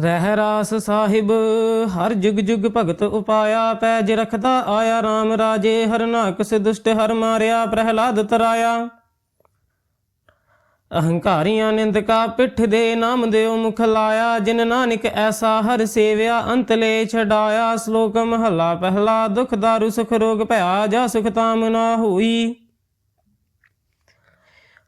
ਰਹਿ ਰਾਸ ਸਾਹਿਬ, ਹਰ ਜੁਗ ਜੁਗ ਭਗਤ ਉਪਾਇਆ, ਪੈਜ ਰਖਦਾ ਆਇਆ RAM ਰਾਜੇ ਹਰਨਾਕ ਸੇ ਦੁਸ਼ਟ ਹਰ ਮਾਰਿਆ, ਪ੍ਰਹਿਲਾਦ ਤਰਾਇਆ। ਅਹੰਕਾਰੀਆਂ ਨਿੰਦਕਾ ਪਿੱਠ ਦੇ ਨਾਮ ਦਿਓ ਮੁਖ ਲਾਇਆ, ਜਿਨ ਨਾਨਕ ਐਸਾ ਹਰ ਸੇਵਿਆ ਅੰਤਲੇ ਛਡਾਇਆ। ਸ਼ਲੋਕ ਮਹਲਾ, ਪਹਿਲਾ ਦੁਖ ਦਾਰੂ ਸੁਖ ਰੋਗ ਭਇਆ, ਜਾ ਸੁਖ ਤਾਮ ਨਾ ਹੋਈ।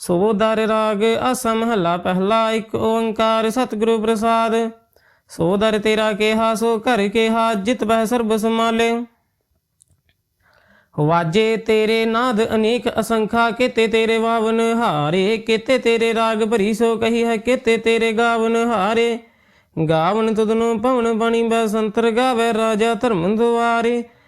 ਸੋ ਦਰ ਰਾਗ ਅਸਮ ਮਹੱਲਾ ਪਹਿਲਾ ਇੱਕ ਓੰਕਾਰ ਸਤਿਗੁਰੂ ਪ੍ਰਸਾਦ। ਸੋ ਦਰ ਤੇਰਾ ਕਿਹਾ, ਸੋ ਘਰ ਕਿਹਾ, ਜਿਤ ਬਹਿ ਸਰਬ ਸਮਾਲੇ ਵਾਜੇ ਤੇਰੇ ਨਾਦ ਅਨੇਕ ਅਸੰਖਾ, ਕੀਤੇ ਤੇਰੇ ਵਾਵਨ ਹਾਰੇ, ਕੀਤੇ ਤੇਰੇ ਰਾਗ ਭਰੀ, ਸੋ ਕਹੀ ਹੈ ਕੀਤੇ ਤੇਰੇ ਗਾਵਨ ਹਾਰੇ। ਗਾਵਨ ਤੁਧਨੋ ਪਵਨ ਬਣੀ ਬਸੰਤਰ ਗਾਵੇ ਰਾਜਾ ਧਰਮ ਦੁਆਰੇ।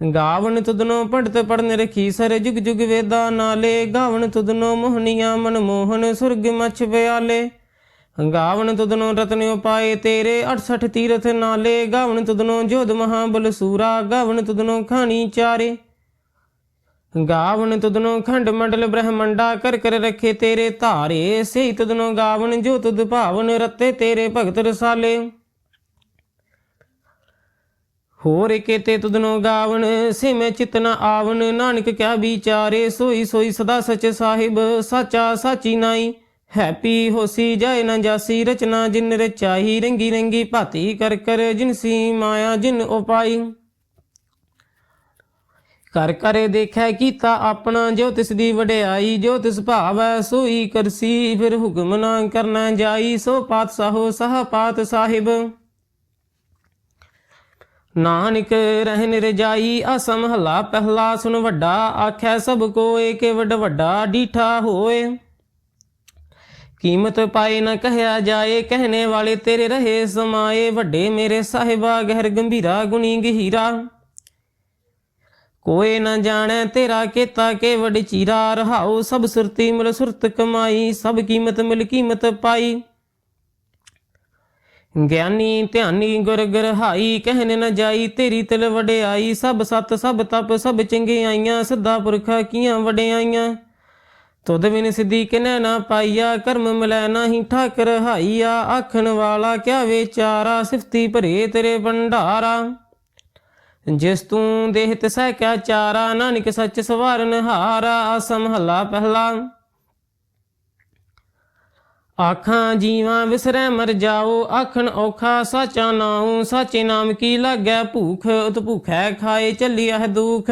ਗਾਵਣ ਤੁਧਨੋ ਪੜਤ ਪੜਨ ਰਖੀ ਸਰ ਜੁਗ ਜੁਗ ਵੇਦਾ ਨਾਲੇ ਗਾਵਣ ਤੁਧਨੋ ਮੋਹਨੀਆਂ ਮਨ ਮੋਹਨ ਸੁਰਗ ਮਛ ਪਿਆਲੇ ਗਾਵਣ ਤੁਧਨੋ ਰਤਨਿਓ ਪਾਏ ਤੇਰੇ 68 ਤੀਰਥ ਨਾਲੇ ਗਾਵਣ ਤੁਧਨੋ ਜੋਧ ਮਹਾਬਲ ਸੂਰਾ ਗਾਵਣ ਤੁਧਨੋ ਖਾਣੀ ਚਾਰੇ। ਗਾਵਨ ਤੁਧਨੋ ਖੰਡ ਮੰਡਲ ਬ੍ਰਹਮੰਡਾ, ਕਰ ਕਰ ਰੱਖੇ ਤੇਰੇ ਧਾਰੇ ਸੇ ਤੁਧਨੋ ਗਾਵਣ ਜੋ ਤੁਧ ਭਾਵਨ ਰਤੇ ਤੇਰੇ ਭਗਤ ਰਸਾਲੇ। ਹੋਰ ਕੇਤੇ ਤੁਧਨੋ ਗਾਵਣ, ਸਿਮੈ ਚਿਤਨਾ ਆਵਨ ਨਾਨਕ ਕਿਆ ਵਿਚਾਰੇ, ਸੋਈ ਸੋਈ ਸਦਾ ਸਚ ਸਾਹਿਬ, ਸਾਚਾ ਸਾਚੀ ਨਾਈ। ਹੈਪੀ ਹੋਸੀ ਜਾਏ ਨਾ ਜਾਸੀ, ਰਚਨਾ ਜਿਨ ਰਚਾਈ, ਰੰਗੀ ਰੰਗੀ ਭਾਤੀ ਕਰ ਕਰ ਜਿਨਸੀ ਮਾਇਆ, ਜਿਨ ਉਪਾਈ। ਕਰ ਕਰੇ ਦੇਖੈ ਕੀਤਾ ਆਪਣਾ, ਜੋ ਤਿਸ ਦੀ ਵਡਿਆਈ, ਜੋ ਤਿਸ ਭਾਵੈ ਸੋਈ ਕਰਸੀ, ਫਿਰ ਹੁਕਮ ਨਾ ਕਰਨਾ ਜਾਈ, ਸੋ ਪਾਤਸ਼ਾਹੋ ਸਹ ਪਾਤ ਸਾਹਿਬ। ਨਾਨਕ ਰਹਿਨ ਰਜਾਈ ਅਸਮ ਹਲਾ, ਪਹਿਲਾ ਸੁਨ ਵੱਡਾ, ਆਖੈ ਸਭ ਕੋਏ ਕਿ ਵੱਡ ਵੱਡਾ, ਡੀਠਾ ਹੋਏ। ਕੀਮਤ ਪਾਏ ਨਾ ਕਹਿਆ ਜਾਏ, ਕਹਿਣੇ ਵਾਲੇ ਤੇਰੇ ਰਹੇ ਸਮਾਏ, ਵੱਡੇ ਮੇਰੇ ਸਾਹਿਬਾ, ਗਹਿਰ ਗੰਭੀਰਾ, ਗੁਣੀ ਗਹੀਰਾ। ਕੋਏ ਨਾ ਜਾਣੈ ਤੇਰਾ ਕੀਤਾ ਕੇ ਵਡ ਚੀਰਾ, ਰਹਾਉ ਸਭ ਸੁਰਤੀ ਮਿਲ ਸੁਰਤ ਕਮਾਈ, ਸਭ ਕੀਮਤ ਮਿਲ ਕੀਮਤ ਪਾਈ। ਗਿਆਨੀ ਧਿਆਨੀ ਗੁਰ ਗਰਹਾਈ ਕਹਿਨ ਨ ਜਾਈ ਤੇਰੀ ਤਿਲ ਵਡਿਆਈ, ਸਭ ਸਤ, ਸਭ ਤਪ, ਸਭ ਚੰਗਿਆਈਆਂ ਸਿੱਧਾ ਪੁਰਖਾ ਕੀਆਂ ਵਡਿਆਈਆਂ। ਤੁਧ ਬਿਨ ਸਿੱਧੀ ਕਿਨੈ ਨਾ ਪਾਈਆ, ਕਰਮ ਮਿਲੈ ਨਾਹੀ ਠਾਕਰ ਰਹਾਈਆ ਆਖਣ ਵਾਲਾ ਕਿਆ ਵਿਚਾਰਾ, ਸਿਫਤੀ ਭਰੇ ਤੇਰੇ ਭੰਡਾਰਾ। ਜਿਸ ਤੂੰ ਦੇਹ ਤਿਸੈ ਕਿਆ ਚਾਰਾ, ਨਾਨਕ ਸੱਚ ਸਵਾਰਨ ਹਾਰਾ, ਆਸਮ ਹੱਲਾ ਪਹਿਲਾ। ਆਖਾਂ ਜੀਵਾਂ ਵਿਸਰੈ ਮਰ ਜਾਓ, ਆਖਣ ਔਖਾ ਸਾਚਾ ਨਾਉ, ਸਾਚੇ ਨਾਮ ਕੀ ਲਾਗੈ ਭੂਖ, ਉਤ ਭੂਖੈ ਖਾਏ ਚੱਲਿਆ ਦੁਖ।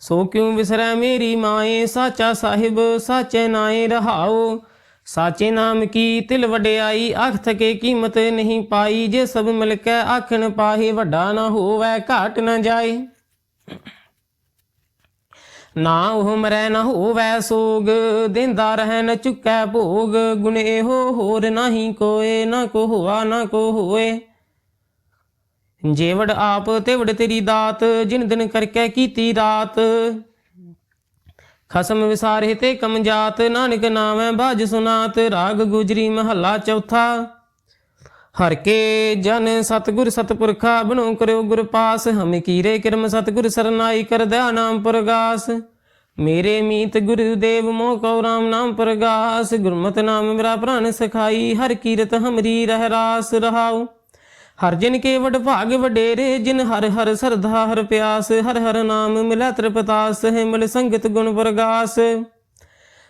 ਸੋ ਕਿਉ ਵਿਸਰੈ ਮੇਰੀ ਮਾਏ, ਸਾਚਾ ਸਾਹਿਬ, ਸਾਚੇ ਨਾਏ ਰਹਾਓ। ਸਾਚੇ ਨਾਮ ਕੀ ਤਿਲ ਵਡਿਆਈ ਆਖ ਥਕੇ ਕੀਮਤ ਨਹੀਂ ਪਾਈ, ਜੇ ਸਭ ਮਿਲ ਕੇ ਆਖਣ ਪਾਹੇ ਵੱਡਾ ਨਾ ਹੋਵੇ, ਘਾਟ ਨਾ ਜਾਏ। ਨਾ ਉਹ ਮਰੈ ਨਾ ਹੋਵੇ ਸੋਗ, ਦਿੰਦਾ ਰਹਿਣ ਚੁੱਕੈ ਭੋਗ। ਗੁਣ ਇਹੋ ਹੋਰ ਨਹੀਂ ਕੋਏ, ਨਾ ਕੋ ਹੋਆ, ਨਾ ਕੋ ਹੋਏ। ਜੇਵੜ ਆਪ ਤੇਵੜ ਤੇਰੀ ਦਾਤ, ਜਿਨ ਦਿਨ ਕਰਕੇ ਕੀਤੀ ਰਾਤ। ਖਸਮ ਵਿਸਾਰੇ ਤੇ ਕਮ ਜਾਤ, ਨਾਨਕ ਨਾਮੈ ਬਾਜ ਸੁਨਾਤ। ਰਾਗ ਗੁਜਰੀ ਮਹੱਲਾ ਚੌਥਾ। ਹਰ ਕੇ ਜਨ ਸਤਗੁਰ ਸਤਪੁਰਖਾ, ਬਣੋ ਕਰਿਓ ਗੁਰ ਪਾਸ, ਹਮੇ ਕੀਰੇ ਕਿਰਮ ਸਤਗੁਰ ਸਰਨਾਈ ਕਰਦਾ ਨਾਮ ਪ੍ਰਗਾਸ। ਮੇਰੇ ਮੀਤ ਗੁਰਦੇਵ ਮੋਹ ਕਉ ਰਾਮ ਨਾਮ ਪ੍ਰਗਾਸ, ਗੁਰਮਤਿ ਨਾਮ ਮੇਰਾ ਪ੍ਰਾਨ ਸਖਾਈ, ਹਰ ਕੀਰਤ ਹਮਰੀ ਰਹਿ ਰਾਸ ਰਹਾਉ। ਹਰ ਜਿਨ ਕੇ ਵਡ ਭਾਗ ਵਡੇਰੇ, ਜਿਨ ਹਰ ਹਰ ਸਰਧਾ ਹਰ ਪਿਆਸ, ਹਰ ਹਰ ਨਾਮ ਮਿਲੈ ਤ੍ਰਿਪਤਾਸ, ਹੈ ਮਿਲ ਸੰਗਤ ਗੁਣ ਪ੍ਰਗਾਸ।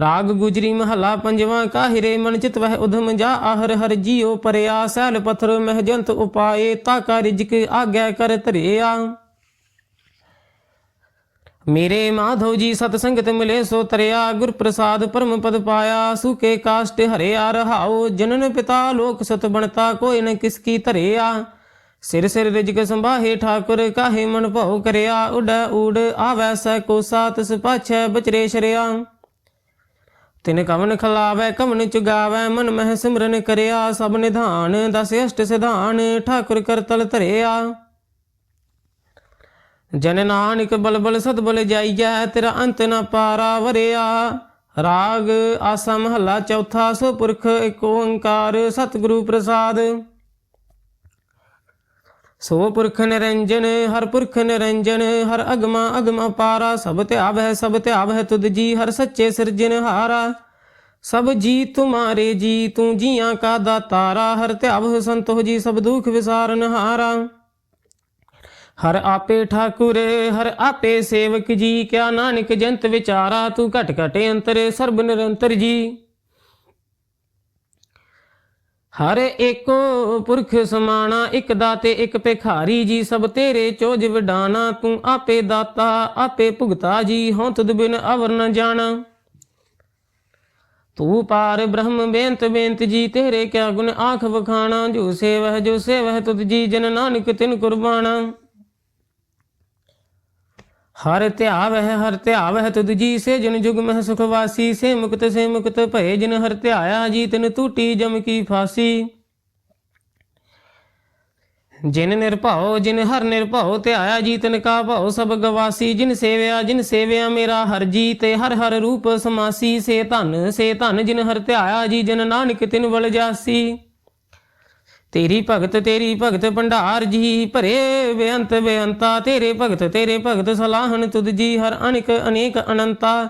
ਰਾਗ ਗੁਜਰੀ ਮਹਲਾ ਪੰਜਵਾਂ, ਕਾਹਿਰੇ ਮਨ ਚਿਤ ਵਹਿ ਉਧਮ ਜਾ, ਆਹਰ ਹਰ ਜੀਉ ਪਰਿਆ, ਸੈਲ ਪਥਰ ਮਹਿ ਜੰਤ ਉਪਾਏ, ਤਾ ਕਾ ਰਿਜਕ ਆਗੈ ਕਰ ਧਰਿਆ। ਮੇਰੇ ਮਾਧੋ ਜੀ ਸਤ ਸੰਗਤ ਮਿਲੇ ਸੋ ਤਰਿਆ, ਗੁਰ ਪ੍ਰਸਾਦ ਪਰਮ ਪਦ ਪਾਇਆ, ਸੁਕੇ ਕਾਸ਼ਟ ਹਰਿਆ, ਰਹਾਉ ਜਨਨ ਪਿਤਾ ਲੋਕ ਸਤ ਬਣਤਾ, ਕੋਈ ਨ ਕਿਸ ਕੀ ਧਰਿਆ। ਸਿਰ ਸਿਰ ਰਿਜਕ ਸੰਭਾਹੇ ਠਾਕੁਰ, ਕਾਹੇ ਮਨ ਭਉ ਕਰਿਆ, ਉਡ ਊੜ ਆਵੈ ਸ ਕੋ ਸਾਤ ਸਪਾਛੈ ਬਚਰੇ ਸ਼ਰਿਆ। ਤਿਨ ਕਵਨ ਖਲਾਵੈ, ਕਵਨ ਚੁਗਾਵੈ ਮਨ ਮਹਿ ਸਿਮਰਨ ਕਰਿਆ, ਸਭ ਨਿਧਾਨ ਦਸ ਅਸ਼ਟ ਸਿਧਾਨ, ਠਾਕੁਰ ਕਰਤਲ ਧਰਿਆ। ਜਨ ਨਾਨਕ ਬਲਬਲ ਸਤਬਲ ਜਾਈਐ, ਤੇਰਾ ਅੰਤ ਨ ਪਾਰਾ ਵਰਿਆ। ਰਾਗ ਆਸਾ ਮਹੱਲਾ ਚੌਥਾ, ਸੋ ਪੁਰਖ ਏਕ ਓੰਕਾਰ, ਸਤਿਗੁਰੂ ਪ੍ਰਸਾਦ। ਸੋ ਪੁਰਖ ਨਿਰੰਜਨ, ਹਰ ਪੁਰਖ ਨਿਰੰਜਨ, ਹਰ ਅਗਮਾ ਅਗਮ ਪਾਰਾ, ਸਭ ਧਿਆਵੈ ਸਭ ਧਿਆਵੈ ਤੁਧ ਜੀ, ਹਰ ਸੱਚੇ ਸਿਰਜਨ ਹਾਰਾ। ਸਭ ਜੀ ਤੁਮਾਰੇ ਜੀ, ਤੂੰ ਜੀਆਂ ਕਾ ਦਾਤਾਰਾ ਹਰ ਧਿਆਵ ਸੰਤੋ ਜੀ, ਸਭ ਦੁਖ ਵਿਸਾਰਨਹਾਰਾ ਹਰ ਆਪੇ ਠਾਕੁਰ, ਹਰ ਆਪੇ ਸੇਵਕ ਜੀ, ਕਿਆ ਨਾਨਕ ਜੰਤ ਵਿਚਾਰਾ, ਤੂੰ ਘਟ ਘਟੇ ਅੰਤਰ, ਸਰਬ ਨਿਰੰਤਰ ਜੀ। ਹਰ ਏਕੋ ਪੁਰਖ ਸਮਾਣਾ, ਇਕ ਦਾਤੇ, ਇੱਕ ਭਿਖਾਰੀ ਜੀ, ਸਭ ਤੇਰੇ ਚੋਜ ਵਿਡਾਨਾ ਤੂੰ ਆਪੇ ਦਾਤਾ, ਆਪੇ ਭੁਗਤਾ ਜੀ, ਹਉ ਤੁਧ ਬਿਨ ਅਵਰ ਨ ਜਾਣਾ। ਤੂੰ ਪਾਰ ਬ੍ਰਹਮ ਬੇਅੰਤ ਬੇਅੰਤ ਜੀ, ਤੇਰੇ ਕਿਆ ਗੁਣ ਆਖ ਵਖਾਣਾ, ਜੋ ਸੇਵਹਿ ਜੋ ਸੇਵਹਿ ਤੁਧ ਜੀ, ਜਨ ਨਾਨਕ ਤਿਨ ਕੁਰਬਾਨਾ ਹਰ ਧਿਆਵ ਹੈ ਹਰ ਧਿਆਵ ਹੈ ਤੁਧ ਜੀ ਸੇ ਜਨ ਜੁਗ ਮਹਿ ਸੁਖ ਵਾਸੀ। ਸੇ ਮੁਕਤ ਸੇ ਮੁਕਤ ਭਏ, ਜਿਨ ਹਰ ਧਿਆਇਆ ਜੀ, ਤਿਨ ਟੂਟੀ ਜਮ ਕੀ ਫਾਸੀ। ਜਿਨ ਨਿਰਭਉ, ਜਿਨ ਹਰ ਨਿਰਭਉ, ਧਿਆਇਆ ਜੀ, ਤਿਨ ਕਾ ਭਉ, ਸਭ ਗਵਾਸੀ। ਜਿਨ ਸੇਵਿਆ ਜਿਨ ਸੇਵਿਆ, ਮੇਰਾ ਹਰ ਜੀ, ਤੇ ਹਰ ਹਰ ਰੂਪ ਸਮਾਸੀ। ਸੇ ਧਨ ਸੇ ਧਨ, ਜਿਨ ਹਰ ਧਿਆਇਆ ਜੀ, ਜਨ ਨਾਨਕ ਤਿਨ ਵਲ ਜਾਸੀ। ਤੇਰੀ ਭਗਤ ਤੇਰੀ ਭਗਤ ਭੰਡਾਰ ਜੀ ਭਰੇ ਬੇਅੰਤ ਬੇਅੰਤਾ। ਤੇਰੇ ਭਗਤ ਤੇਰੇ ਭਗਤ ਸਲਾਹਨ ਤੁਧ ਜੀ ਹਰ ਅਨੇਕ ਅਨੇਕ ਅਨੰਤਾ।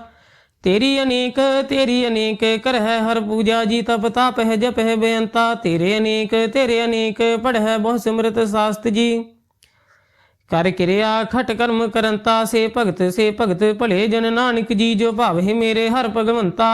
ਤੇਰੀ ਅਨੇਕ ਤੇਰੀ ਅਨੇਕ ਕਰਹਿ ਹਰ ਪੂਜਾ ਜੀ ਤਪ ਤਾਪ ਹੈ ਜਪ ਹੈ ਬੇਅੰਤਾ। ਤੇਰੇ ਅਨੇਕ ਤੇਰੇ ਅਨੇਕ ਪੜ੍ਹੈ ਬਹੁ ਸਿਮਰਤ ਸਾਸਤ ਜੀ। ਕਰ ਕਿਰਿਆ ਖਟ ਕਰਮ ਕਰੰਤਾ। ਸੇ ਭਗਤ ਸੇ ਭਗਤ ਭਲੇ ਜਨ ਨਾਨਕ ਜੀ, ਜੋ ਭਾਵਹਿ ਮੇਰੇ ਹਰ ਭਗਵੰਤਾ।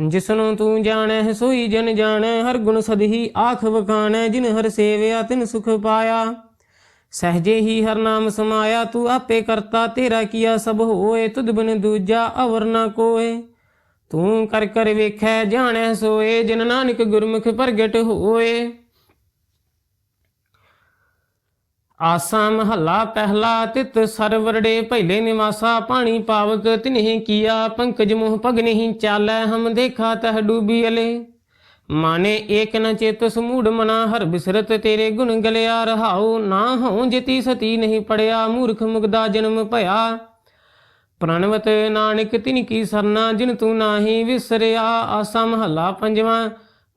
ਜਿਸਨੂੰ ਤੂੰ ਜਾਣੈ, ਸੋਈ ਜਨ ਜਾਣੈ, ਹਰ ਗੁਣ ਸਦਹੀ ਆਖ ਵਖਾਣੈ, ਜਿਨ ਹਰ ਸੇਵਿਆ ਤਿਨ ਸੁਖ ਪਾਇਆ। ਸਹਜੇ ਹੀ ਹਰ ਨਾਮ ਸਮਾਇਆ, ਤੂੰ ਆਪੇ ਕਰਤਾ, ਤੇਰਾ ਕੀਆ ਸਭ ਹੋਏ, ਤੁਧ ਬਿਨ ਦੂਜਾ ਅਵਰ ਨਾ ਕੋਏ। ਤੂੰ ਕਰ ਕਰ ਵੇਖੈ, ਜਾਣੈ ਸੋਏ, ਜਿਨ ਨਾਨਕ ਗੁਰਮੁਖ ਪ੍ਰਗਟ ਹੋਏ। ਆਸਾ ਮਹੱਲਾ ਪਹਿਲਾ ਤਿਤ ਸਰਵਰੜੇ ਪਹਿਲੇ ਨਿਵਾਸਾ, ਪਾਣੀ ਪਾਵਕ ਤਿਨਹਿ ਕੀਆ, ਪੰਕਜ ਮੋਹ ਪਗ ਚਾਲੈ, ਹਮ ਦੇਖਾ ਤਹ ਡੂਬੀ ਅਲੇ। ਮਾਨੇ ਏਕ ਨ ਚੇਤ ਸਮੂੜ ਮਨਾ, ਹਰ ਬਿਸਰਤ ਤੇਰੇ ਗੁਣ ਗਲਿਆ, ਰਹਾਉ ਨਾ ਹਉ ਜਿਤੀ ਸਤੀ ਨਹੀਂ ਪੜਿਆ, ਮੂਰਖ ਮੁਗਦਾ ਜਨਮ ਭਇਆ। ਪ੍ਰਣਵਤ ਨਾਨਕ ਤਿਨ ਕੀ ਸਰਨਾ, ਜਿਨ ਤੂੰ ਨਾਹੀ ਵਿਸਰਿਆ, ਆਸਾ ਮਹੱਲਾ ਪੰਜਵਾਂ।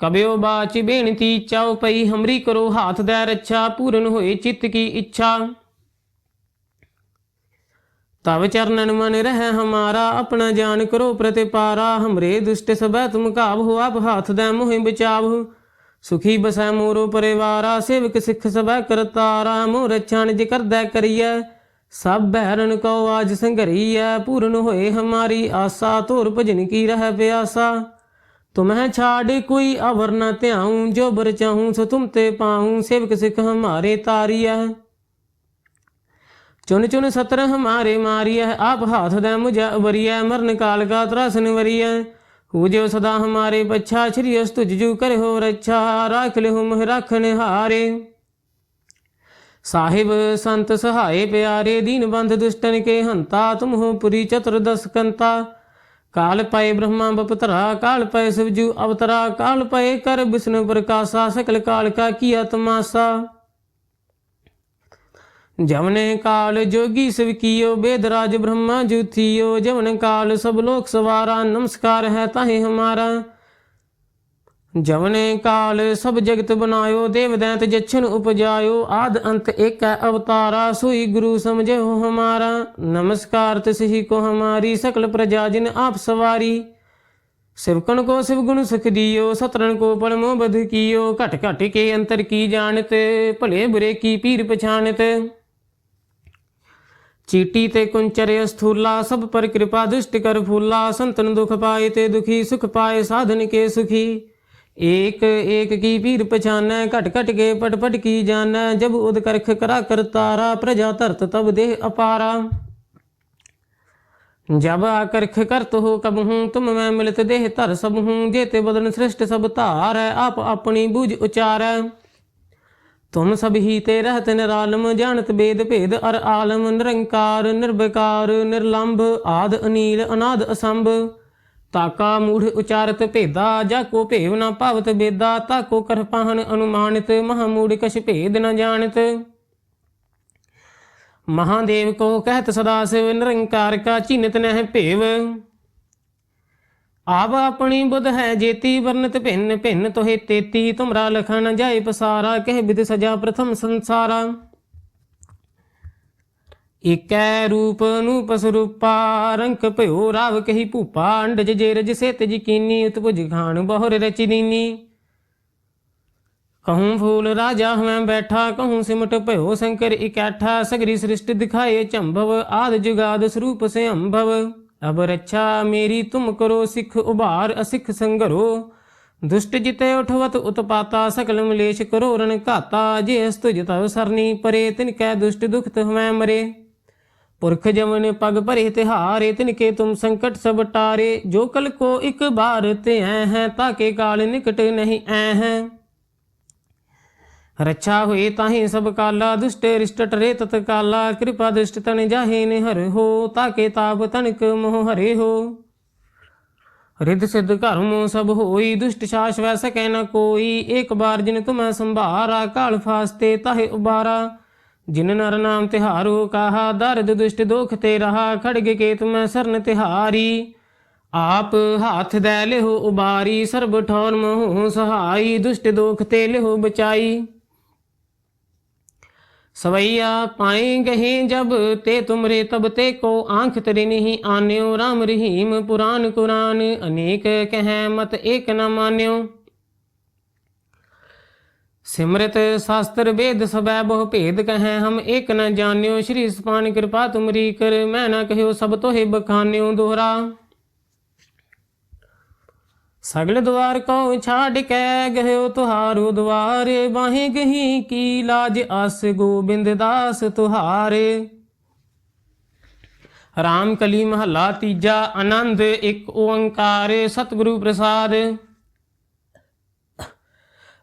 ਕਬਿਓ ਬਾਚ ਬੇਨਤੀ ਚਾਉ ਪਈ ਹਮਰੀ ਕਰੋ ਹਾਥ ਦੇ ਰੱਛਾ, ਪੂਰਨ ਹੋਏ ਚਿੱਤ ਕੀ ਇੱਛਾ। ਤਵ ਚਰਨਨ ਮਨ ਰਹਿ ਹਮਾਰਾ, ਆਪਣਾ ਜਾਨ ਕਰੋ ਪ੍ਰਤਿਪਾਰਾ। ਹਮਰੇ ਦੁਸ਼ਟ ਸਬੈ ਤੁਮ ਕਾਬ ਹੋ ਆਪ ਹਾਥ ਦੇ ਮੋਹਿ ਬਚਾਵ। ਸੁਖੀ ਬਸੈ ਮੋਰੋ ਪਰਿਵਾਰਾ, ਸੇਵਕ ਸਿੱਖ ਸਬੈ ਕਰਤਾਰਾ। ਮੋ ਰੱਛਾ ਨਿਜ ਕਰਦਾ ਕਰੀਐ, ਸਭ ਬਹਿਰਨ ਕੋ ਆਜ ਸੰਘਰੀਐ। ਪੂਰਨ ਹੋਏ ਹਮਾਰੀ ਆਸਾ, ਧੁਰ ਭਜਨ ਕੀ ਰਹਿ ਪਿਆਸਾ। ਤੁਮਹਿ ਛਾੜ ਕੋਈ ਅਵਰ ਨ ਧਿਆਉ, ਜੋ ਬਰ ਚਾਹੂੰ ਸੋ ਤੁਮ ਤੇ ਪਾਉ, ਸੇਵਕ ਸਿੱਖ ਹਮਾਰੇ ਤਾਰੀਐ। ਚੁਨ ਚੁਨ ਸਤਰ ਹਮਾਰੇ ਮਾਰੀਐ, ਆਪ ਹਾਥ ਦੇ ਮੁਝੈ ਉਬਰੀਐ ਮਰਨ ਕਾਲ ਕਾ ਤਰਾਸਨ ਵਰੀਐ ਹੋ ਸਦਾ ਹਮਾਰੇ ਬੱਛਾ ਸ਼੍ਰੀ ਅਸ ਤੁਜ ਜੂ ਕਰਿਓ ਰੱਛਾ, ਰਾਖ ਲਿਹੁ ਮਹਿ ਰਾਖਣ ਹਾਰੇ ਸਾਹਿਬ ਸੰਤ ਸਹਾਏ ਪਿਆਰੇ, ਦੀਨ ਬੰਧ ਦੁਸ਼ਟਨ ਕੇ ਹੰਤਾ ਤੁਮ ਹੋ ਪੁਰੀ ਚਤੁਰਦਸ ਕੰਤਾ। ਕਾਲ ਪਏ ਬ੍ਰਹਮਾ ਬਪਤਰਾ ਕਾਲ ਪਏ ਸਿਵਜੂ ਅਵਤਰਾ ਕਾਲ ਪਏ ਕਰ ਵਿਸ਼ਨੂੰ ਪ੍ਰਕਾਸ਼ਾ ਸਕਲ ਕਾਲ ਕਾ ਕੀਆ ਤਮਾਸਾ ਜਵਨੇ ਕਾਲ ਜੋਗੀ ਸਿਵ ਕੀਓ ਬੇਦਰਾਜ ਬ੍ਰਹਮਾ ਜੁਥਿਓ ਜਵਨ ਕਾਲ ਸਭ ਲੋਕ ਸਵਾਰਾ ਨਮਸਕਾਰ ਹੈ ਤਾਹੇ ਹਮਾਰਾ ਜਵਨੇ ਕਾਲ ਸਭ ਜਗਤ ਬਨਾਇਓ ਦੇਵ ਦੈਂਤ ਜਛਨ ਉਪਜਾਇਓ। ਆਦ ਅੰਤ ਏਕੈ ਅਵਤਾਰਾ, ਸੋਈ ਗੁਰੂ ਸਮਝਿਓ ਹਮਾਰਾ ਨਮਸਕਾਰ ਤਿਸਹੀ ਕੋ ਹਮਾਰੀ ਸਕਲ ਪ੍ਰਜਾ ਜਿਨ ਆਪ ਸਵਾਰੀ। ਸਿਵਕਣ ਕੋ ਸਿਵ ਗੁਣ ਸੁਖ ਦਿਓ ਸਤਰਨ ਕੋ ਪਰਮੋ ਬਧ ਕੀਓ। ਘਟ ਘਟ ਕੇ ਅੰਤਰ ਕੀ ਜਾਣਤ, ਭਲੇ ਬੁਰੇ ਕੀ ਪੀਰ ਪਛਾਨਤ ਚੀਟੀ ਤੇ ਕੁੰਚਰ ਅਸਥੂਲਾ, ਸਭ ਪਰ ਕਿਰਪਾ ਦੁਸ਼ਟ ਕਰ ਫੂਲਾ। ਸੰਤਨ ਦੁਖ ਪਾਏ ਤੇ ਦੁਖੀ, ਸੁਖ ਪਾਏ ਸਾਧਨ ਕੇ ਸੁਖੀ। ਏਕ ਏਕ ਕੀ ਪੀਰ ਪਛਾਨੈ, ਘਟ ਘਟ ਕੇ ਪਟ ਪਟ ਕੀ ਜਾਣੈ, ਜਬ ਉਦ ਕਰਖ ਕਰਾ ਕਰਤਾਰਾ ਪ੍ਰਜਾ ਧਰਤ ਤਬ ਦੇਹ ਅਪਾਰਾ। ਜਬ ਆਕਰਖ ਕਰਤ ਹੋ ਕਬ ਹੂੰ ਤੁਮ ਮੈਂ ਮਿਲਤ ਦੇਹ ਧਰ ਸਭ ਹੂੰ ਜੇਤੇ ਬਦਨ ਸ੍ਰਿਸ਼ਟ ਸਭ ਧਾਰੈ, ਆਪ ਆਪਣੀ ਬੂਝ ਉਚਾਰੈ। ਤੁਮ ਸਭ ਹੀ ਤੇ ਰਹਤ ਨਿਰਾਲਮ, ਜਾਣਤ ਬੇਦ ਭੇਦ ਅਰ ਆਲਮ, ਨਿਰੰਕਾਰ ਨਿਰਭਕਾਰ ਨਿਰਲੰਭ, ਆਦ ਅਨੀਲ, ਅਨਾਦ ਅਸੰਭ। ਤਾਕਾ ਮੂੜ ਉਚਾਰਤ ਭੇਦਾ, ਜਾ ਕੋ ਭੇਵ ਨਾ ਭਾਵਤ ਬੇਦਾ ਤਾ ਕੋ ਕਰ ਪਾਹਨ ਅਨੁਮਾਨਿਤ, ਮਹਾ ਮੂੜ ਕਛ ਭੇਦ ਨ ਜਾਣਤ। ਮਹਾਦੇਵ ਕੋ ਕਹਿਤ ਸਦਾ ਸਿਵ, ਨਿਰੰਕਾਰ ਕਾ ਚਿਨਤ ਨਹਿ ਭੇਵ। ਆਪ ਆਪਣੀ ਬੁੱਧ ਹੈ ਜੇਤੀ, ਵਰਨਤ ਭਿੰਨ ਭਿੰਨ ਤੋਹਿ ਤੇਤੀ, ਤੁਮਰਾ ਲਖਣ ਜਾਏ ਪਸਾਰਾ, ਕਹਿ ਬਿਦ ਸਜਾ ਪ੍ਰਥਮ ਸੰਸਾਰਾ। ਇਕੈ ਰੂਪ ਨੂਪ ਸਰੂਪਾ ਰੰਕ ਭਇਓ ਰਾਵ ਕਹੀ ਭੂਪਾ, ਅੰਡਜ ਜੇਰਜ ਰਜ ਸੇ ਤਜ ਕੀਨੀ ਉਤਪੁਜ ਖਾਨ ਬਹੁਰ ਰਚੀ ਕਹੂੰ ਫੂਲ ਰਾਜਾ ਹਵੇਂ ਬੈਠਾ, ਕਹੂੰ ਸਿਮਟ ਭਇਓ ਸ਼ੰਕਰ ਇਕੈਠਾ, ਸਗਰੀ ਸ੍ਰਿਸ਼ਟ ਦਿਖਾਏ ਚੰਭਵ, ਆਦ ਜੁਗਾਦ ਸਰੂਪ ਸੇ ਅੰਭਵ ਅਬ ਰੱਛਾ ਮੇਰੀ, ਤੁਮ ਕਰੋ ਸਿੱਖ ਉਭਾਰ, ਅਸਿੱਖ ਸੰਗਰੋ। ਦੁਸ਼ਟ ਜਿਤੇ ਉਠਵਤ ਉਤਪਾਤਾ, ਸਕਲ ਮਲੇਸ਼ ਕਰੋ ਰਨ ਘਾਤਾ, ਜੇ ਅਸ ਤੁਜ ਸਰਨੀ ਪਰੇ, ਤਿਨ ਕੈ ਦੁਸ਼ਟ ਦੁਖਤ ਹਵੇਂ ਮਰੇ। ਪੁਰਖ ਜਮਨ ਪਗ ਭਰੇ ਤਿਹਾਰੇ ਤਿਨ ਕੇ ਤੁਮ ਸੰਕਟ ਸਭ ਟਾਰੇ। ਜੋ ਕਲ ਕੋ ਇਕ ਬਾਰ ਤੇ ਐ ਹੈ ਤਾਕੇ ਕਾਲ ਨਿਕਟ ਨਹੀਂ ਐ ਹੈ। ਰੱਛਾ ਹੋਏ ਤਾਹੀ ਸਭ ਕਾਲਾ, ਦੁਸ਼ਟ ਰਿਸ਼ਟ ਟਰੇ ਤਤ ਕਾਲਾ। ਕਿਰਪਾ ਦ੍ਰਿਸ਼ਟ ਤਨ ਜਾਹੇ ਨੇ ਹਰ ਹੋ ਤਾਕੇ ਤਾਪ ਤਨਕ ਮੋਹ ਹਰੇ ਹੋ। ਰਿੱਧ ਸਿੱਧ ਘਰਮੋ ਸਭ ਹੋਈ, ਦੁਸ਼ਟ ਸ਼ਾਸ ਵੈ ਸਕੈ ਨ ਕੋਈ। ਏਕ ਬਾਰ ਜਿਨ ਤੁਮੈ ਸੰਭਾਰਾ, ਕਾਲ ਫਾਸਤੇ ਤਾਹੇ ਉਬਾਰਾ। ਜਿਨ ਨਰ ਨਾਮ ਤਿਹਾਰੂ, ਕਾਹਾ ਦਰਦ ਦੁਸ਼ਟ ਦੁਖ ਤੇ ਰਹਾ ਖੜਗ ਕੇਤ ਮੈਂ ਸਰਨ ਤਿਹਾਰੀ। ਆਪ ਹੱਥ ਦੇ ਲਿਹੁ ਉਬਾਰੀ, ਸਰਬ ਠੌਰ ਮਹੁ ਸਹਾਈ, ਦੁਸ਼ਟ ਦੁਖ ਤੇ ਲਿਹੁ ਬਚਾਈ। ਸਵਈਆ ਪਾਏ ਗਹੇ ਜਬ ਤੇ ਤੁਮਰੇ, ਤਬ ਤੇ ਕੋ ਆਂਖ ਤਰੇ ਨਹੀਂ ਆਨਿਓ। RAM ਰਹੀਮ ਪੁਰਾਨ ਕੁਰਾਨ, ਅਨੇਕ ਕਹੈ ਮਤ ਏਕ ਨਾ ਮਾਨਿਓ। ਸਿਮਰਤ ਸ਼ਾਸਤਰ ਵੇਦ ਸਭੈ ਬਹੁ ਭੇਦ ਕਹੈ, ਹਮ ਏਕ ਨ ਜਾਣਿਓ, ਸ੍ਰੀ ਸੁਪਾਨ ਕਿਰਪਾ ਤੁਮਰੀ ਕਰ, ਮੈਂ ਨਾ ਕਹਿਓ ਸਭ ਤੋਹਿ ਬਖਾਨਿਓ ਦੋਹਰਾ। ਸਗਲ ਦਵਾਰ ਕਉ ਛਾੜ ਕੇ ਗਇਓ ਤੁਹਾਰੂ ਦਵਾਰੇ ਬਾਹੇ ਗਹੀ ਕੀ ਲਾਜ ਅਸ ਗੋਬਿੰਦ ਦਾਸ ਤੁਹਾਰੇ। ਰਾਮ ਕਲੀ ਮਹਲਾ ਤੀਜਾ, ਆਨੰਦ ਇੱਕ ਓੰਕਾਰ, ਸਤਿਗੁਰੂ ਪ੍ਰਸਾਦ।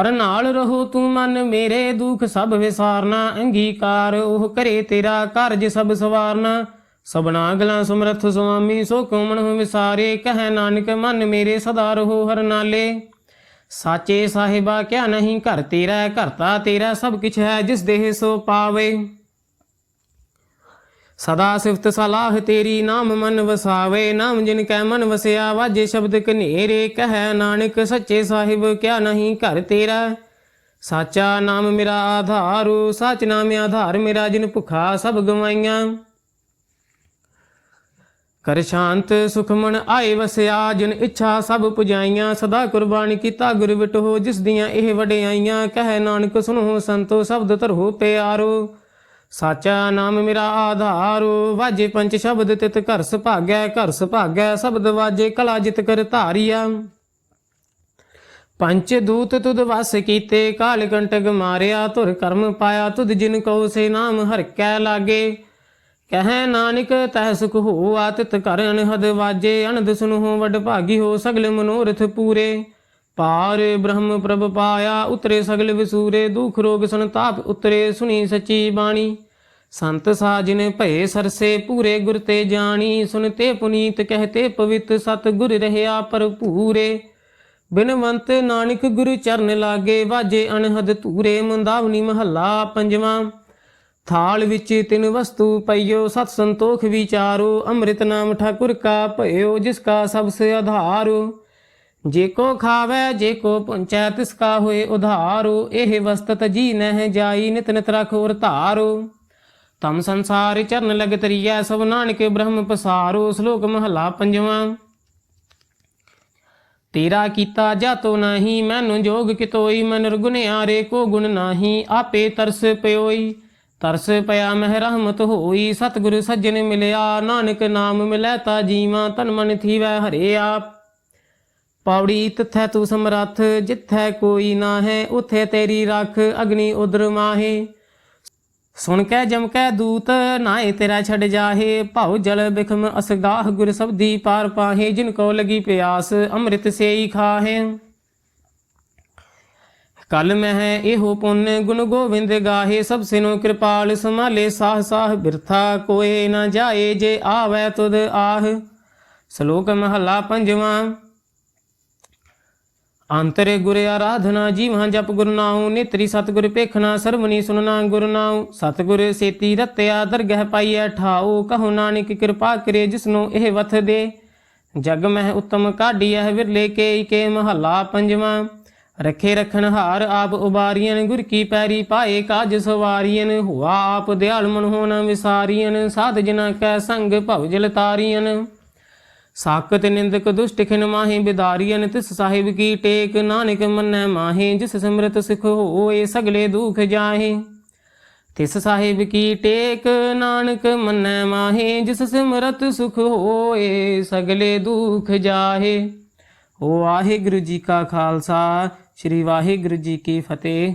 ਹਰ ਨਾਲ ਰਹੋ ਤੂੰ ਮਨ ਮੇਰੇ ਦੁੱਖ ਸਭ ਵਿਸਾਰਨਾ, ਅੰਗੀਕਾਰ ਉਹ ਕਰੇ ਤੇਰਾ ਕਾਰਜ ਸਭ ਸਵਾਰਨਾ। ਸਬਨਾ ਗਲਾਂ ਸਮਰਥ ਸੁਆਮੀ, ਸੋ ਕੋਮਣ ਵਿਸਾਰੇ, ਕਹਿ ਨਾਨਕ ਮਨ ਮੇਰੇ ਸਦਾ ਰਹੋ ਹਰ ਨਾਲੇ। ਸਾਚੇ ਸਾਹਿਬਾ, ਕਿਆ ਨਹੀਂ ਘਰ ਤੇਰਾ ਘਰਤਾ ਤੇਰਾ ਸਭ ਕੁਛ ਹੈ, ਜਿਸ ਦੇਹ ਸੋ ਪਾਵੇ। ਸਦਾ ਸਿਫਤ ਸਲਾਹ ਤੇਰੀ ਨਾਮ ਮਨ ਵਸਾਵੇ, ਨਾਮ ਜਿਨ ਕੈ ਮਨ ਵਸਿਆ, ਵਾਜੇ ਸ਼ਬਦ ਕਨੇਰੇ ਕਹੈ, ਨਾਨਕ ਸੱਚੇ ਸਾਹਿਬ ਕਿਆ ਨਹੀਂ ਘਰ ਤੇਰਾ। ਸਾਚਾ ਨਾਮ ਮੇਰਾ ਆਧਾਰੂ, ਸਚ ਨਾਮ ਆਧਾਰ ਮੇਰਾ ਜਿਨ ਭੁਖਾ ਸਭ ਗਵਾਈਆਂ। ਕਰ ਸ਼ਾਂਤ ਸੁਖਮਨ ਆਏ ਵਸਿਆ, ਜਿਨ ਇੱਛਾ ਸਭ ਪੁਜਾਈਆਂ। ਸਦਾ ਕੁਰਬਾਨ ਕੀਤਾ ਗੁਰ ਵਿਟੋ, ਜਿਸ ਦੀਆਂ ਇਹ ਵਡਿਆਈਆਂ। ਕਹਿ ਨਾਨਕ ਸੁਨੋ ਸੰਤੋ, ਸ਼ਬਦ ਧਰੋ ਪਿਆਰੋ। ਸਾਚਾ ਨਾਮ ਮੇਰਾ ਆਧਾਰੋ, ਵਾਜੇ ਪੰਜ ਸ਼ਬਦ ਤਿਤ ਘਰ ਸੁਭਾਗੈ ਘਰ ਸੁਭਾਗੈ, ਸ਼ਬਦ ਵਾਜੇ ਕਲਾ ਜਿਤ ਕਰ ਧਾਰੀਆ। ਪੰਚ ਦੂਤ ਤੁਧ ਵਸ ਕੀਤੇ, ਕਾਲ ਕੰਟਕ ਮਾਰਿਆ, ਧੁਰ ਕਰਮ ਪਾਇਆ, ਤੁਧ ਜਿਨ ਕਉ ਸੇ ਨਾਮ ਹਰ ਕੈ ਲਾਗੇ। ਕਹੈ ਨਾਨਕ, ਤਹਿ ਸੁਖ ਹੋਆ, ਤਿਤ ਕਰ ਅਨਹਦ ਵਾਜੇ ਅਨੰਦ ਸੁਨਹੁ ਵਡ ਭਾਗੀ ਹੋ, ਸਗਲ ਮਨੋਰਥ ਪੂਰੇ। ਪਾਰ ਬ੍ਰਹਮ ਪ੍ਰਭ ਪਾਇਆ, ਉਤਰੇ ਸਗਲ ਵਿਸੂਰੇ, ਦੁਖ ਰੋਗ ਸੰਤਾਪ ਉਤਰੇ, ਸੁਣੀ ਸਚੀ ਬਾਣੀ। ਸੰਤ ਸਾਜਨ ਭਏ ਸਰਸੇ ਪੂਰੇ ਗੁਰ ਤੇ ਜਾਣੀ, ਸੁਨਤੇ ਪੁਨੀਤ ਕਹਤੇ ਪਵਿੱਤ ਸਤ ਗੁਰ ਰਹਿਆ ਭਰਪੂਰੇ। ਬਿਨਵੰਤ ਨਾਨਕ ਗੁਰੂ ਚਰਨ ਲਾਗੇ, ਵਾਜੇ ਅਣਹਦ ਧੂਰੇ, ਮੁੰਦਾਵਨੀ ਮਹੱਲਾ ਪੰਜਵਾਂ। ਥਾਲ ਵਿੱਚ ਤਿੰਨ ਵਸਤੂ ਪਈਓ, ਸਤ ਸੰਤੋਖ ਵਿਚਾਰੋ, ਅੰਮ੍ਰਿਤ ਨਾਮ ਠਾਕੁਰ ਕਾ ਭਇਓ, ਜਿਸ ਕਾ ਸਭ ਸੇ ਆਧਾਰੋ। ਜੇ ਕੋ ਖਾਵੇ, ਜੇ ਕੋ ਪੁੰਚੈ, ਤਿਸ ਕਾ ਹੋਏ ਉਧਾਰੋ। ਇਹ ਵਸਤਤ ਜੀ ਨਹਿ ਜਾਈ, ਨਿਤ ਨਿਤ ਰਖੋਰ ਧਾਰੋ। ਤਮ ਸੰਸਾਰ ਚਰਨ ਲਗ ਤਰੀਐ, ਸਭ ਨਾਨਕ ਬ੍ਰਹਮ ਪਸਾਰੋ, ਸ਼ਲੋਕ ਮਹਲਾ ਪੰਜਵਾਂ। ਤੇਰਾ ਕੀਤਾ ਜਾਤੋ ਨਹੀਂ, ਮੈਨੂੰ ਜੋਗ ਕਿਤੋਈ ਮਨ ਰਗੁਨਿਆਰੇ ਕੋ ਗੁਣ ਨਹੀਂ, ਆਪੇ ਤਰਸ ਪਿਓਈ। ਤਰਸ ਪਿਆ ਮਹਿ ਰਹਿਮਤ ਹੋਈ, ਸਤਿਗੁਰ ਸੱਜਣ ਮਿਲਿਆ, ਨਾਨਕ ਨਾਮ ਮਿਲੈ ਤਾ ਜੀਵਾਂ ਤਨ ਮਨ ਥੀਵੈ ਹਰੇ ਆਪ। ਪੌੜੀ ਤਥੈ ਤੂੰ ਸਮਰੱਥ, ਜਿੱਥੈ ਕੋਈ ਨਾ ਹੈ ਉਥੇ ਤੇਰੀ ਰੱਖ, ਅਗਨੀ ਉਦਰ ਮਾਹੇ। ਸੁਣ ਕੇ ਜਮ ਕੇ ਦੂਤ ਨਾਏ ਤੇਰਾ ਛੱਡ ਜਾਹੇ। ਭਾਉ ਜਲ ਬਿਖਮ ਅਸਗਾਹ ਗੁਰ ਸਬਦੀ ਪਾਰ ਪਾਹੇ, ਜਿਨ ਕੋ ਲਗੀ ਪਿਆਸ ਅੰਮ੍ਰਿਤ ਸੇਈ ਖਾਹੇ। ਕਲ ਮਹਿ ਇਹੋ ਪੁੰਨ ਗੁਣ ਗੋਵਿੰਦ ਗਾਹੇ, ਸਭ ਸਿਨੋ ਕਿਰਪਾਲ ਸੰਭਾਲੇ ਸਾਹ ਸਾਹ ਬਿਰਥਾ ਕੋਏ ਨਾ ਜਾਏ, ਜੇ ਆਵੈ ਤੁਧ ਆਹ। ਸ਼ਲੋਕ ਮਹਲਾ ਪੰਜਵਾਂ। ਅੰਤਰੇ ਗੁਰ ਆਰਾਧਨਾ ਜੀਵਾਂ ਜਪ ਗੁਰ ਨਾਉ, ਨੇਤਰੀ ਸਤਗੁਰ ਪੇਖਣਾ ਸਰਵਣੀ ਸੁਨਣਾ ਗੁਰ ਨਾਉ। ਸਤਗੁਰ ਸੇਤੀ ਰਤਿਆ ਦਰਗਹਿ ਪਾਈਐ ਠਾਉ, ਕਹੋ ਨਾਨਕ ਕਿਰਪਾ ਕਰੇ ਜਿਸਨੂੰ ਇਹ ਵਥ ਦੇ। ਜਗ ਮਹਿ ਉਤਮ ਕਾਢੀਐ ਵਿਰਲੇ ਕੇ ਕੇ ਮਹੱਲਾ ਪੰਜਵਾਂ। ਰਖੇ ਰਖਣ ਹਾਰ ਆਪ ਉਬਾਰੀਆਂ ਗੁਰ ਕੀ ਪੈਰੀ ਪਾਏ ਕਾਜ ਸਵਾਰੀਆਂ ਹੁਆ ਆਪ ਦਿਆਲ ਮਨ ਹੋਣਾ ਵਿਸਾਰੀਆਂ ਸਾਧ ਜਨਾ ਕੈ ਸੰਗ ਭਵ ਜਲ ਤਾਰੀਆਂ ਸਾਕਤ ਨਿੰਦਕ ਦੁਸ਼ਟ ਖਿਨ ਮਾਹੇ ਬਿਦਾਰੀਨ ਤਿਸ ਸਾਹਿਬ ਕੀ ਟੇਕ ਨਾਨਕ ਮੰਨੈ ਮਾਹੇ, ਜਿਸ ਸਿਮਰਤ ਸੁਖ ਹੋਏ ਸਗਲੇ ਦੁਖ ਜਾਹੇ। ਤਿਸ ਸਾਹਿਬ ਕੀ ਟੇਕ ਨਾਨਕ ਮੰਨੈ ਮਾਹੇ, ਜਿਸ ਸਿਮਰਤ ਸੁਖ ਹੋਏ ਸਗਲੇ ਦੁਖ ਜਾਹੇ। ਓ ਵਾਹਿਗੁਰੂ ਜੀ ਕਾ ਖਾਲਸਾ, ਸ੍ਰੀ ਵਾਹਿਗੁਰੂ ਜੀ ਕੀ ਫਤਿਹ।